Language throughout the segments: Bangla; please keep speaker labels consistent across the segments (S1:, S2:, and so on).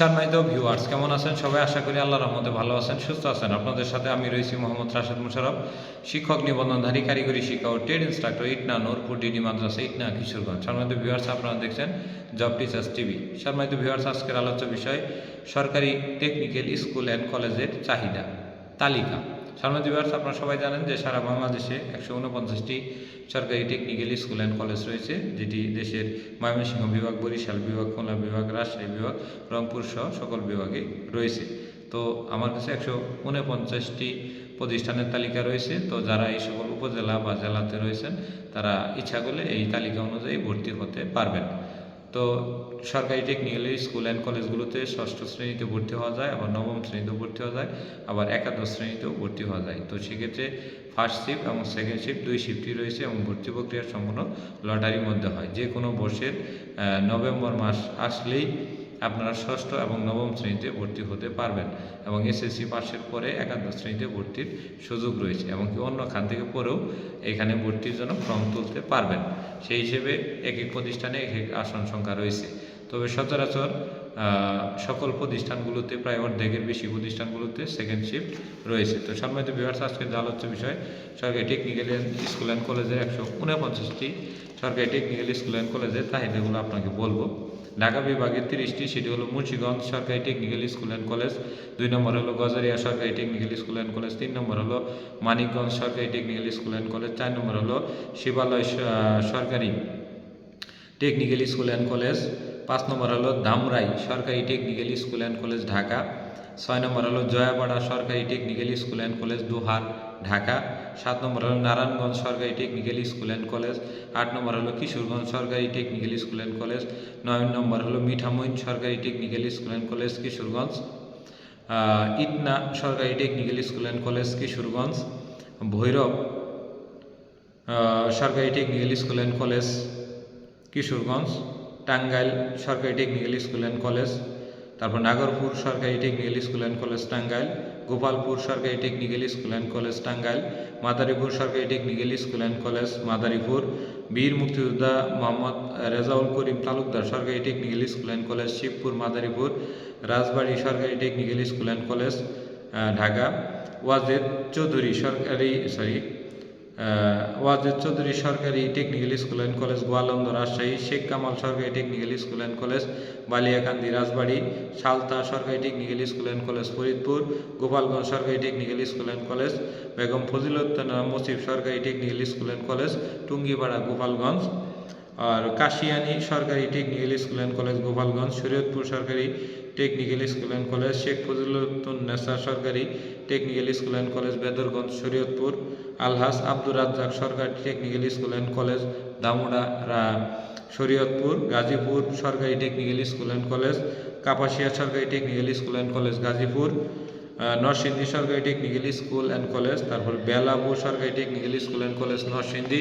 S1: সম্মানিত ভিউয়ার্স কেমন আছেন? সবাই আশা করি আল্লাহর রহমতে ভালো আছেন, সুস্থ আছেন। আপনাদের সাথে আমি রয়েছি মোহাম্মদ রাশেদ মুশারফ, শিক্ষক, নিবন্ধনধারী, কারিগরি শিক্ষা ও trade instructor Itna Nurpur DD মাদ্রাসা, ইটনা কিশোরগঞ্জ। সম্মানিত ভিউয়ার্স আপনারা দেখছেন জব টিচার্স টিভি সম্মানিত ভিউয়ার্স আজকের আলোচ্য বিষয়, সরকারি টেকনিক্যাল স্কুল অ্যান্ড কলেজের চাহিদা, তালিকা। সম্মানিত ভিউয়ার্স আপনারা সবাই জানেন যে সারা বাংলাদেশে একশো উনপঞ্চাশটি সরকারি টেকনিক্যাল স্কুল অ্যান্ড কলেজ রয়েছে, যেটি দেশের ময়মনসিংহ বিভাগ, বরিশাল বিভাগ, খুলনা বিভাগ, রাজশাহী বিভাগ, রংপুর সহ সকল বিভাগে রয়েছে। তো আমার কাছে একশো উনপঞ্চাশটি প্রতিষ্ঠানের তালিকা রয়েছে। তো যারা এই সকল উপজেলা বা জেলাতে রয়েছেন, তারা ইচ্ছা করলে এই তালিকা অনুযায়ী ভর্তি হতে পারবেন। তো সরকারি টেকনিক্যাল স্কুল অ্যান্ড কলেজগুলোতে ষষ্ঠ শ্রেণীতে ভর্তি হওয়া যায়, আবার নবম শ্রেণীতেও ভর্তি হওয়া যায়, আবার একাদশ শ্রেণীতেও ভর্তি হওয়া যায়। তো সেক্ষেত্রে ফার্স্ট শিফট এবং সেকেন্ড শিফট দুই শিফটই রয়েছে এবং ভর্তি প্রক্রিয়া সম্পূর্ণ লটারির মধ্যে হয়। যে কোনো বর্ষের নভেম্বর মাস আসলেই আপনারা ষষ্ঠ এবং নবম শ্রেণীতে ভর্তি হতে পারবেন এবং এসএসসি পাশের পরে একাদশ শ্রেণীতে ভর্তির সুযোগ রয়েছে এবং কি অন্য খান থেকে পরেও এখানে ভর্তির জন্য ফর্ম তুলতে পারবেন। সেই হিসেবে এক এক প্রতিষ্ঠানে এক এক আসন সংখ্যা রয়েছে। তবে সচরাচর সকল প্রতিষ্ঠানগুলোতে প্রায় অর্ধেকের বেশি প্রতিষ্ঠানগুলোতে সেকেন্ড শিফট রয়েছে। তো সম্মানিত বিভাগ আজকের যে আলোচ্য বিষয়, সরকারি টেকনিক্যাল স্কুল অ্যান্ড কলেজের একশো উনপঞ্চাশটি সরকারি টেকনিক্যাল স্কুল অ্যান্ড কলেজের চাহিদাগুলো আপনাকে বলব। ঢাকা বিভাগের তিরিশটি সেটি হলো মুন্সিগঞ্জ সরকারি টেকনিক্যাল স্কুল অ্যান্ড কলেজ দুই নম্বর হলো গজারিয়া সরকারি টেকনিক্যাল স্কুল অ্যান্ড কলেজ তিন নম্বর হলো মানিকগঞ্জ সরকারি টেকনিক্যাল স্কুল অ্যান্ড কলেজ চার নম্বর হলো শিবালয় সরকারি টেকনিক্যাল স্কুল অ্যান্ড কলেজ পাঁচ নম্বর হলো দামরাই সরকারি technical school and college Dhaka. ছয় নম্বর হলো জয়াপাড়া সরকারি technical school and college Dohar, Dhaka. সাত নম্বর হলো নারায়ণগঞ্জ সরকারি টেকনিক্যাল স্কুল অ্যান্ড কলেজ আট নম্বর হলো কিশোরগঞ্জ সরকারি টেকনিক্যাল স্কুল অ্যান্ড কলেজ নয় নম্বর হলো মিঠামইন সরকারি technical school and college Kishoreganj. Itna সরকারি technical school and college Kishoreganj. Bhairab সরকারি technical school and college Kishoreganj. Tangail সরকারি টেকনিক্যাল স্কুল অ্যান্ড কলেজ তারপর নাগরপুর সরকারি technical school and college Tangail, Gopalpur সরকারি technical school and college Tangail, Madaripur সরকারি technical school and college Madaripur, বীর মুক্তিযোদ্ধা মোহাম্মদ রেজাউল করিম তালুকদার সরকারি technical school and college Shibpur, Madaripur, Rajbari সরকারি technical school and college Dhaka, Wajed Chowdhury সরকারি সরি ওয়াজেদ চৌধুরী সরকারি technical school and college Goalanda Rajshahi, Sheikh Kamal সরকারি technical school and college Baliakandi, Rajbari, Salta সরকারি technical school and college Faridpur, Gopalganj সরকারি technical school and college Begum Faziluddin Musif সরকারি technical school and college Tungipara, Gopalganj. আর কাশিয়ানি সরকারি technical school and college Gopalganj, Shariatpur সরকারি technical school and college Sheikh Faziluddin Nesa সরকারি technical school and college Bedarganj, Shariatpur, Alhaj Abdur Razzak সরকারি technical school and college Damura Shariatpur, Gazipur সরকারি technical school and college Kapasia সরকারি technical school and college Gazipur Narsingdi সরকারি টেকনিক্যাল স্কুল অ্যান্ড কলেজ তারপর বেলাপুর সরকারি technical school and college Narsingdi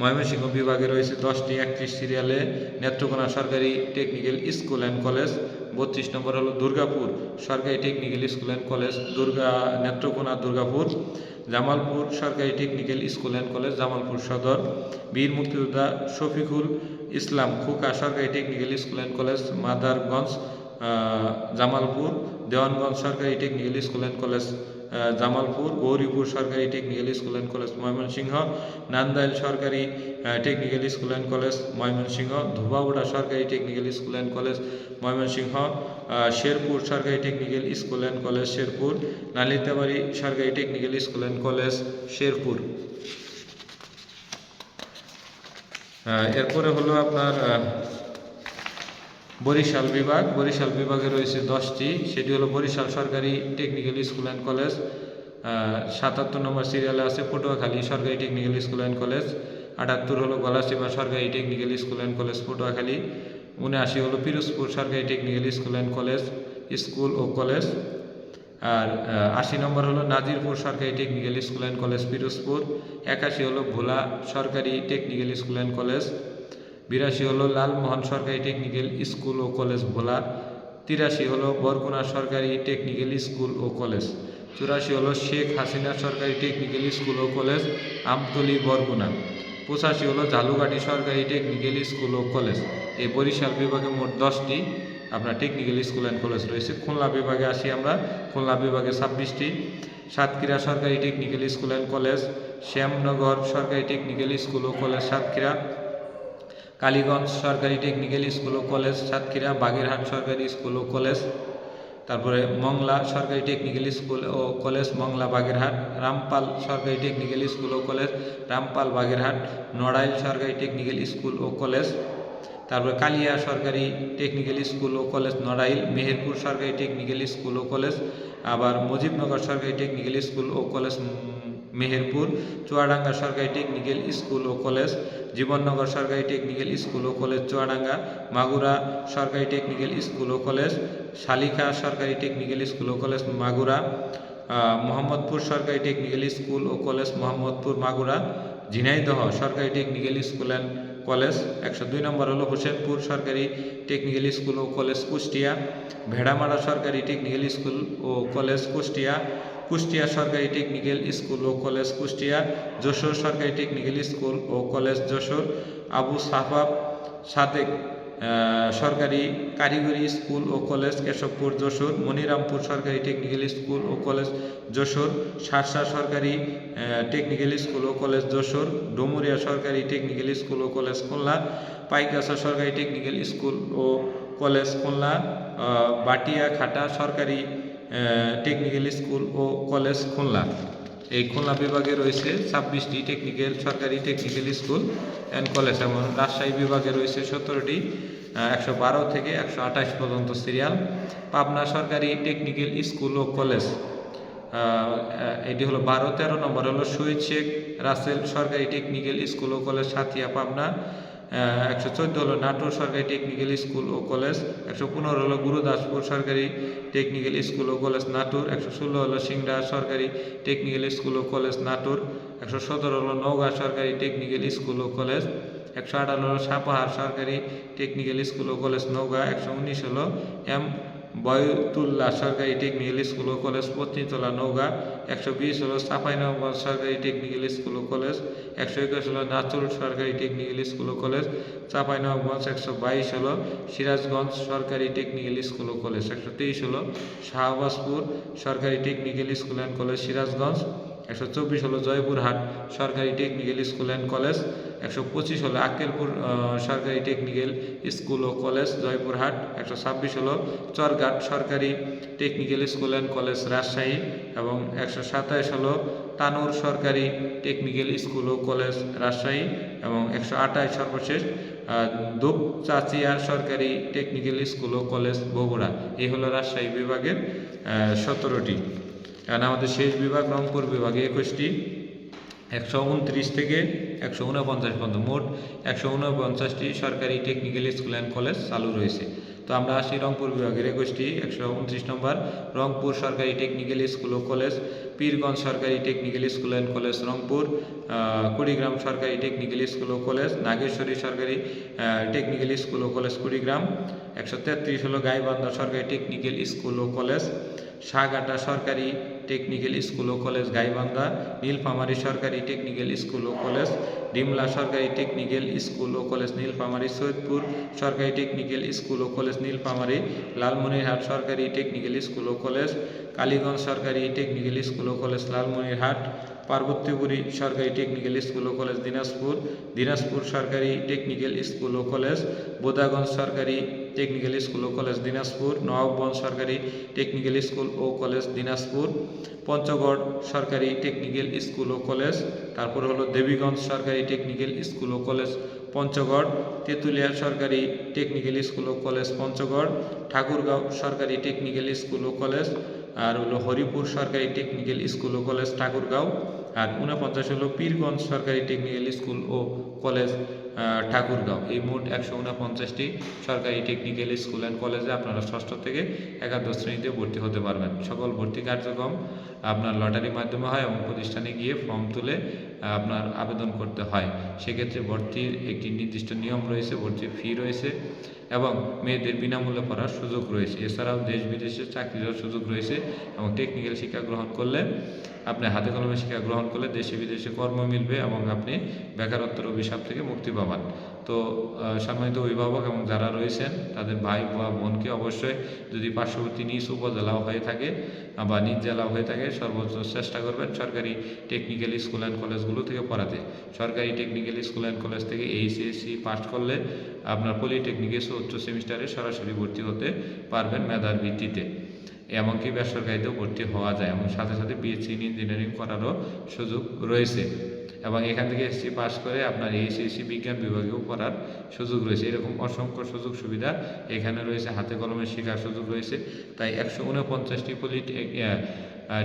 S1: Mymensingh বিভাগে রয়েছে দশটি একত্রিশ সিরিয়ালে নেত্রকোনা সরকারি টেকনিক্যাল স্কুল অ্যান্ড কলেজ, বত্রিশ নম্বর হলো দুর্গাপুর সরকারি technical school and college, Durga, Netrokona, Durgapur, Jamalpur সরকারি technical school and college, Jamalpur Sadar, বীর মুক্তিযোদ্ধা শফিকুল ইসলাম খুকা সরকারি technical school and college, Madarganj Jamalpur, Dewanganj সরকারি technical school and college. Jamalpur, Gouripur সরকারি technical school and college Mymensingh, Nandail সরকারি technical school and college Mymensingh, Dhobaura সরকারি technical school and college Mymensingh Sherpur সরকারি technical school and college Sherpur, Nalitabari সরকারি technical school and college Sherpur. এরপরে হলো আপনার বরিশাল বিভাগ। বরিশাল বিভাগে রয়েছে দশটি। সেটি হলো বরিশাল সরকারি টেকনিক্যাল স্কুল অ্যান্ড কলেজ সাতাত্তর নম্বর সিরিয়ালে আছে পটুয়াখালী সরকারি টেকনিক্যাল স্কুল অ্যান্ড কলেজ আটাত্তর হলো গলাচিপা সরকারি technical school and college Patuakhali, উনআশি হলো পিরোজপুর সরকারি technical school and college school O college আর আশি নম্বর হলো নাজিরপুর সরকারি technical school and college Pirojpur, একাশি হলো ভোলা সরকারি টেকনিক্যাল স্কুল অ্যান্ড কলেজ বিরাশি হলো লালমোহন সরকারি টেকনিক্যাল স্কুল ও কলেজ ভোলা, তিরাশি হলো বরগুনা সরকারি টেকনিক্যাল স্কুল ও কলেজ চুরাশি হলো শেখ হাসিনা সরকারি টেকনিক্যাল স্কুল ও কলেজ আমতলি, বরগুনা, পঁচাশি হলো ঝালুগাড়ি সরকারি টেকনিক্যাল স্কুল ও কলেজ এই বরিশাল বিভাগে মোট দশটি আপনার টেকনিক্যাল স্কুল অ্যান্ড কলেজ রয়েছে। খুলনা বিভাগে আসি আমরা, খুলনা বিভাগে ছাব্বিশটি, সাতক্ষীরা সরকারি technical school and college Shyamnagar সরকারি টেকনিক্যাল স্কুল ও কলেজ সাতক্ষীরা কালীগঞ্জ সরকারি টেকনিক্যাল স্কুল ও কলেজ সাতক্ষীরা, বাগেরহাট সরকারি স্কুল ও কলেজ তারপরে মংলা সরকারি টেকনিক্যাল স্কুল ও কলেজ মংলা, বাগেরহাট, রামপাল সরকারি টেকনিক্যাল স্কুল ও কলেজ রামপাল, বাগেরহাট, নড়াইল সরকারি টেকনিক্যাল স্কুল ও কলেজ তারপরে কালিয়া সরকারি টেকনিক্যাল স্কুল ও কলেজ নড়াইল, মেহেরপুর সরকারি টেকনিক্যাল স্কুল ও কলেজ আবার মুজিবনগর সরকারি টেকনিক্যাল স্কুল ও কলেজ মেহেরপুর, চুয়াডাঙ্গা সরকারি টেকনিক্যাল স্কুল ও কলেজ, জীবননগর সরকারি টেকনিক্যাল স্কুল ও কলেজ, চুয়াডাঙ্গা, মাগুরা সরকারি টেকনিক্যাল স্কুল ও কলেজ, শালিখা সরকারি টেকনিক্যাল স্কুল ও কলেজ, মাগুরা মোহাম্মদপুর সরকারি টেকনিক্যাল স্কুল ও কলেজ, মোহাম্মদপুর, মাগুরা, ঝিনাইদহ সরকারি টেকনিক্যাল স্কুল অ্যান্ড কলেজ, একশো দুই নম্বর হলো হোসেনপুর সরকারি টেকনিক্যাল স্কুল ও কলেজ, কুষ্টিয়া, ভেড়ামারা সরকারি টেকনিক্যাল স্কুল ও কলেজ, কুষ্টিয়া কুষ্টিয়া সরকারি টেকনিক্যাল স্কুল ও কলেজ কুষ্টিয়া, যশোর সরকারি টেকনিক্যাল স্কুল ও কলেজ যশোর, আবু সাফাব সাদেক সরকারি কারিগরি স্কুল ও কলেজ কেশবপুর যশোর, মনিরামপুর সরকারি টেকনিক্যাল স্কুল ও কলেজ যশোর, সারসা সরকারি টেকনিক্যাল স্কুল ও কলেজ যশোর, ডুমুরিয়া সরকারি টেকনিক্যাল স্কুল ও কলেজ খুলনা, পাইকাসা সরকারি টেকনিক্যাল স্কুল ও কলেজ, খুলনা বাটিয়া, খাটা, সরকারি টেকনিক্যাল স্কুল ও কলেজ খুলনা। এই খুলনা বিভাগে রয়েছে ছাব্বিশটি টেকনিক্যাল সরকারি টেকনিক্যাল স্কুল অ্যান্ড কলেজ এবং রাজশাহী বিভাগে রয়েছে সতেরোটি একশো বারো থেকে একশো আঠাশ পর্যন্ত সিরিয়াল পাবনা সরকারি টেকনিক্যাল স্কুল ও কলেজ এটি হলো বারো, তেরো নম্বর হলো শহীদ শেখ রাসেল সরকারি টেকনিক্যাল স্কুল ও কলেজ সাথিয়া, পাবনা। একশো চোদ্দ হলো নাটোর সরকারি টেকনিক্যাল স্কুল ও কলেজ একশো পনেরো হলো গুরুদাসপুর সরকারি টেকনিক্যাল স্কুল ও কলেজ নাটোর, একশো ষোলো হলো সিংড়া সরকারি টেকনিক্যাল স্কুল ও কলেজ নাটোর, একশো সতেরো হলো নওগাঁ সরকারি টেকনিক্যাল স্কুল ও কলেজ একশো আঠারো হলো সাপাহার সরকারি টেকনিক্যাল স্কুল ও কলেজ নওগাঁ, একশো উনিশ হলো এম বয়তুল্লাহ সরকারি টেকনিক্যাল স্কুল ও কলেজ পত্নীতলা নৌগা একশো বিশ হলো চাঁপাইনবাবগঞ্জ সরকারি টেকনিক্যাল স্কুল ও কলেজ, একশো একুশ হলো নাচুর সরকারি টেকনিক্যাল স্কুল ও কলেজ চাঁপাইনগঞ্জ একশো বাইশ হলো সিরাজগঞ্জ সরকারি টেকনিক্যাল স্কুল ও কলেজ, একশো তেইশ হলো শাহবাজপুর সরকারি technical school and college Sirajganj একশো চব্বিশ হলো জয়পুরহাট সরকারি টেকনিক্যাল স্কুল অ্যান্ড কলেজ একশো পঁচিশ হলো আক্কেলপুর সরকারি টেকনিক্যাল স্কুল ও কলেজ জয়পুরহাট একশো ছাব্বিশ হলো চরঘাট সরকারি technical school and college Rajshahi এবং একশো সাতাইশ হলো তানুর সরকারি টেকনিক্যাল স্কুল ও কলেজ রাজশাহী এবং একশো আঠাশ সর্বশেষ আহ, দুপচাচিয়া সরকারি টেকনিক্যাল স্কুল ও কলেজ বগুড়া। এই হলো রাজশাহী বিভাগের সতেরোটি। কারণ আমাদের শেষ বিভাগ, রংপুর বিভাগে একুশটি, একশো উনত্রিশ থেকে একশো উনপঞ্চাশ পর্যন্ত। মোট একশো উনপঞ্চাশটি সরকারি টেকনিক্যাল স্কুল অ্যান্ড কলেজ চালু রয়েছে। তো আমরা আসি রংপুর বিভাগের একুশটি, একশো উনত্রিশ নম্বর, রংপুর সরকারি টেকনিক্যাল স্কুল ও কলেজ পীরগঞ্জ সরকারি technical school and college Rangpur Kurigram সরকারি টেকনিক্যাল স্কুল ও কলেজ নাগেশ্বরী সরকারি টেকনিক্যাল স্কুল ও কলেজ কুড়িগ্রাম, একশো তেত্রিশ হলো গাইবান্ধা সরকারি টেকনিক্যাল স্কুল ও কলেজ সাগাটা সরকারি টেকনিক্যাল স্কুল ও কলেজ গাইবান্ধা, নীলফামারী সরকারি টেকনিক্যাল স্কুল ও কলেজ, ডিমলা সরকারি টেকনিক্যাল স্কুল ও কলেজ, নীলফামারী সৈয়দপুর সরকারি টেকনিক্যাল স্কুল ও কলেজ, নীলফামারী লালমনিরহাট সরকারি টেকনিক্যাল স্কুল ও কলেজ, কালীগঞ্জ সরকারি টেকনিক্যাল স্কুল ও কলেজ, লালমনিরহাট পার্বতীপুরী সরকারি টেকনিক্যাল স্কুল ও কলেজ দিনাজপুর দিনাজপুর সরকারি টেকনিক্যাল স্কুল ও কলেজ বোদাগঞ্জ সরকারি টেকনিক্যাল স্কুল ও কলেজ দিনাজপুর নবাবগঞ্জ সরকারি টেকনিক্যাল স্কুল ও কলেজ দিনাজপুর, পঞ্চগড় সরকারি টেকনিক্যাল স্কুল ও কলেজ তারপর হলো দেবীগঞ্জ সরকারি টেকনিক্যাল স্কুল ও কলেজ পঞ্চগড়, তেঁতুলিয়া সরকারি টেকনিক্যাল স্কুল ও কলেজ পঞ্চগড়, ঠাকুরগাঁও সরকারি টেকনিক্যাল স্কুল ও কলেজ আর হলো হরিপুর সরকারি টেকনিক্যাল স্কুল ও কলেজ ঠাকুরগাঁও, আর উনপঞ্চাশ হলো পীরগঞ্জ সরকারি টেকনিক্যাল স্কুল ও কলেজ ঠাকুরগাঁও। এই মোট একশো উনপঞ্চাশটি সরকারি টেকনিক্যাল স্কুল অ্যান্ড কলেজে আপনারা ষষ্ঠ থেকে একাদশ শ্রেণীতে ভর্তি হতে পারবেন। সকল ভর্তি কার্যক্রম আপনার লটারির মাধ্যমে হয় এবং প্রতিষ্ঠানে গিয়ে ফর্ম তুলে আপনার আবেদন করতে হয়। সেক্ষেত্রে ভর্তির একটি নির্দিষ্ট নিয়ম রয়েছে, ভর্তির ফি রয়েছে এবং মেয়েদের বিনামূল্যে পড়ার সুযোগ রয়েছে। এছাড়াও দেশ বিদেশে চাকরি দেওয়ার সুযোগ রয়েছে এবং টেকনিক্যাল শিক্ষা গ্রহণ করলে, আপনি হাতে কলমে শিক্ষা গ্রহণ করলে দেশে বিদেশে কর্ম মিলবে এবং আপনি বেকারত্বের অভিশাপ থেকে মুক্তি পাবেন। তো সম্মানিত অভিভাবক এবং যারা রয়েছেন, তাদের ভাই বা বোনকে অবশ্যই যদি পার্শ্ববর্তী নিজ উপজেলাও হয়ে থাকে বা নিজ জেলাও হয়ে থাকে, সর্বোচ্চ চেষ্টা করবেন সরকারি টেকনিক্যাল স্কুল অ্যান্ড কলেজগুলো থেকে পড়াতে। সরকারি টেকনিক্যাল স্কুল অ্যান্ড কলেজ থেকে এইচএসসি পাস করলে আপনার পলিটেকনিকে উচ্চ সেমিস্টারে সরাসরি ভর্তি হতে পারবেন মেধার ভিত্তিতে। এমনকি বেসরকারিতেও ভর্তি হওয়া যায় এবং সাথে সাথে বিএসসি ইঞ্জিনিয়ারিং করারও সুযোগ রয়েছে। এবং এখান থেকে এসসি পাস করে আপনার এইচএসসি বিজ্ঞান বিভাগেও পড়ার সুযোগ রয়েছে। এরকম অসংখ্য সুযোগ সুবিধা এখানে রয়েছে, হাতে কলমে শেখার সুযোগ রয়েছে। তাই একশো উনপঞ্চাশটি polytech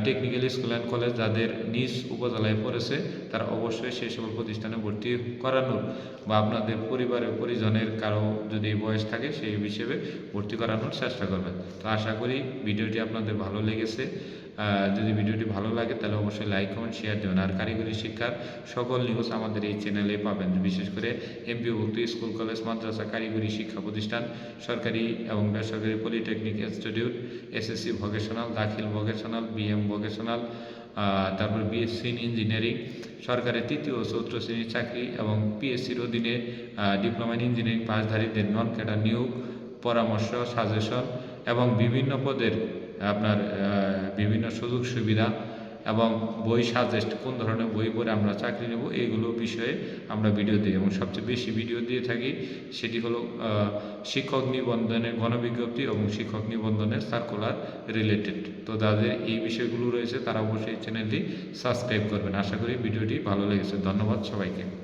S1: technical school and college যাদের নিজ উপজেলায় পড়েছে, তারা অবশ্যই সেই সকল প্রতিষ্ঠানে ভর্তি করানোর বা আপনাদের পরিবারের পরিজনের কারও যদি বয়স থাকে, সেই হিসেবে ভর্তি করানোর চেষ্টা করবেন। তো আশা করি ভিডিওটি আপনাদের ভালো লেগেছে। যদি ভিডিওটি ভালো লাগে, তাহলে অবশ্যই লাইক কমেন্ট শেয়ার দেবেন। আর কারিগরি শিক্ষার সকল নিউজ আমাদের এই চ্যানেলে পাবেন। বিশেষ করে এমপিভুক্ত স্কুল কলেজ মাদ্রাসা, কারিগরি শিক্ষা প্রতিষ্ঠান, সরকারি এবং বেসরকারি পলিটেকনিক ইনস্টিটিউট এসএসসি ভোকেশনাল দাখিল ভোকেশনাল বিএম ভোকেশনাল তারপর বিএসসি ইঞ্জিনিয়ারিং সরকারের তৃতীয় ও চতুর্থ শ্রেণির চাকরি এবং পিএসসির অধীনে ডিপ্লোমা ইন ইঞ্জিনিয়ারিং পাসধারীদের নন ক্যাডার নিয়োগ, পরামর্শ সাজেশন এবং বিভিন্ন পদের আপনার বিভিন্ন সুযোগ সুবিধা এবং বই সাজেস্ট কোন ধরনের বই পড়ে আমরা চাকরি নেব, এইগুলো বিষয়ে আমরা ভিডিও দিই। এবং সবচেয়ে বেশি ভিডিও দিয়ে থাকি সেটি হলো শিক্ষক নিবন্ধনের গণবিজ্ঞপ্তি এবং শিক্ষক নিবন্ধনের সার্কুলার রিলেটেড তো যাদের এই বিষয়গুলো রয়েছে তারা অবশ্যই চ্যানেলটি সাবস্ক্রাইব করবেন। আশা করি ভিডিওটি ভালো লেগেছে। ধন্যবাদ সবাইকে।